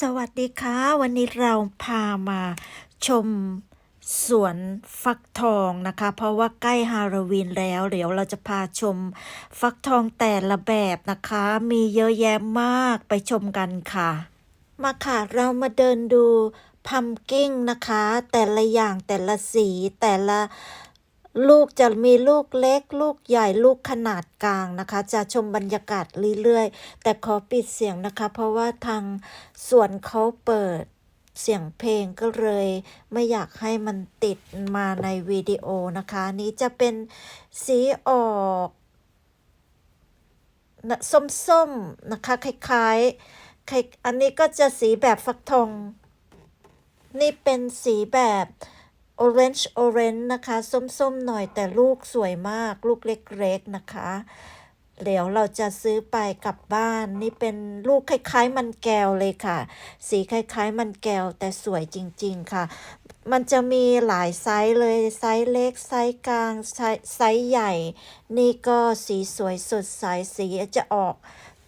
สวัสดีค่ะ วันนี้เราพามาชมสวนฟักทองนะคะ เพราะว่าใกล้ฮาโลวีนแล้ว เดี๋ยวเราจะพาชมฟักทองแต่ละแบบนะคะ มีเยอะแยะมากไปชมกันค่ะ มาค่ะ เรามาเดินดูพัมกิ้งนะคะ แต่ละอย่างแต่ละสีแต่ละ ลูกจะมีลูกเล็ก ลูกใหญ่ลูกขนาดกลางนะคะ จะชมบรรยากาศเรื่อยๆ แต่ขอปิดเสียงนะคะ เพราะว่าทางสวนเขาเปิดเสียงเพลงก็เลย ไม่อยากให้มันติดมาในวิดีโอนะคะ นี้จะเป็นสีออกส้มๆนะคะคล้ายๆคล้ายอันนี้ก็จะสีแบบฟักทอง นี่เป็นสีแบบ orange orange นะคะ ส้มๆ หน่อยแต่ลูกสวยมากลูกเล็กๆนะคะ เดี๋ยวเราจะซื้อไปกลับบ้าน นี่เป็นลูกคล้ายๆ มันแก้วเลยค่ะ สีคล้ายๆ มันแก้วแต่สวยจริง ๆ ค่ะ มันจะมีหลายไซส์เลยไซส์เล็กไซส์กลางไซส์ไซส์ใหญ่ นี่ก็สีสวยสดใสสีจะออก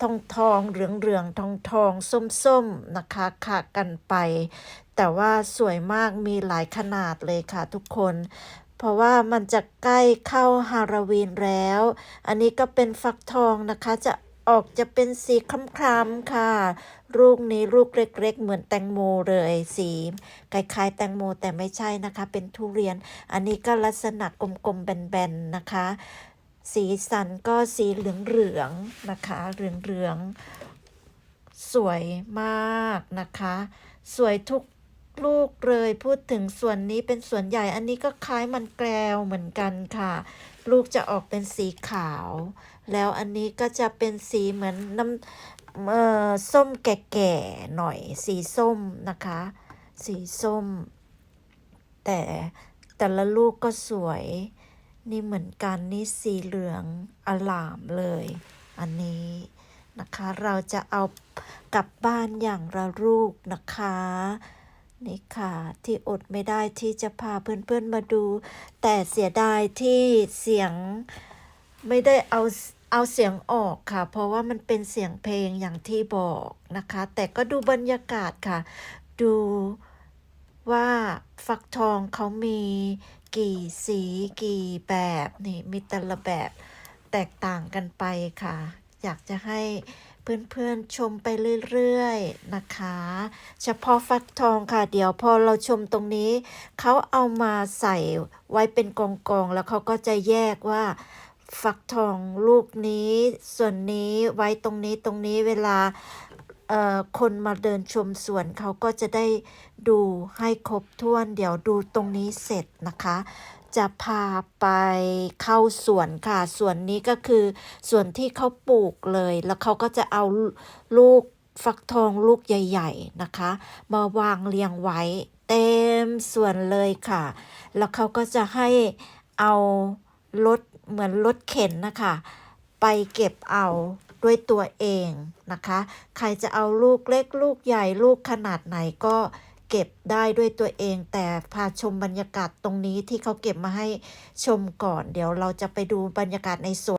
ทองทองเหลืองเหลืองทองทองส้มส้มนะคะค่ะกันไป แต่ว่าสวยมากมีหลายขนาดเลยค่ะทุกคน เพราะว่ามันจะใกล้เข้าฮาโลวีนแล้ว อันนี้ก็เป็นฟักทองนะคะจะออกจะเป็นสีคล้ำๆค่ะ ลูกนี้ลูกเล็ก ๆ เหมือนแตงโมเลยสีคล้ายๆแตงโมแต่ไม่ใช่นะคะ เป็นทุเรียน อันนี้ก็ลักษณะกลมๆแบนๆนะคะ สีสันก็สีเหลืองๆนะคะเหลืองๆสวยมากนะคะ สวยทุกลูกเลยพูดถึงส่วนนี้เป็นส่วนใหญ่อันนี้ก็คล้ายมันแกวเหมือนกันค่ะ ลูกจะออกเป็นสีขาว แล้วอันนี้ก็จะเป็นสีเหมือนน้ำเอ่อส้มแก่ๆหน่อยสีส้มนะคะ สีส้ม แต่แต่ละลูกก็สวย นี่เหมือนกันนี่สีเหลืองอลามเลย อันนี้นะคะเราจะเอากลับบ้านอย่างละลูกนะคะนี่ค่ะที่อดไม่ได้ที่จะพาเพื่อนๆมาดู แต่เสียดายที่เสียงไม่ได้เอาเอาเสียงออกค่ะ เพราะว่ามันเป็นเสียงเพลงอย่างที่บอกนะคะ แต่ก็ดูบรรยากาศค่ะ ดู ว่าฟักทองเขามีกี่สีกี่แบบนี่มีแต่ละแบบแตกต่างกันไปค่ะ อยากจะให้เพื่อนๆชมไปเรื่อยๆนะคะ เฉพาะฟักทองค่ะ เดี๋ยวพอเราชมตรงนี้ เขาเอามาใส่ไว้เป็นกองๆ แล้วเขาก็จะแยกว่าฟักทองลูกนี้ ส่วนนี้ไว้ตรงนี้ตรงนี้เวลา คนมาเดินชมสวนเขาก็จะได้ดูให้ครบถ้วน เดี๋ยวดูตรงนี้เสร็จนะคะ จะพาไปเข้าสวนค่ะสวนนี้ก็คือสวนที่เขาปลูกเลย แล้วเขาก็จะเอาลูกฟักทองลูกใหญ่ ๆนะคะ มาวางเรียงไว้เต็มสวนเลยค่ะ แล้วเขาก็จะให้เอารถเหมือนรถเข็นนะคะ ไปเก็บเอา ด้วยตัวเองนะคะ ใครจะเอาลูกเล็กลูกใหญ่ลูกขนาดไหนก็เก็บได้ด้วยตัวเอง แต่พาชมบรรยากาศตรงนี้ที่เขาเก็บมาให้ชมก่อน เดี๋ยวเราจะไปดูบรรยากาศในสวน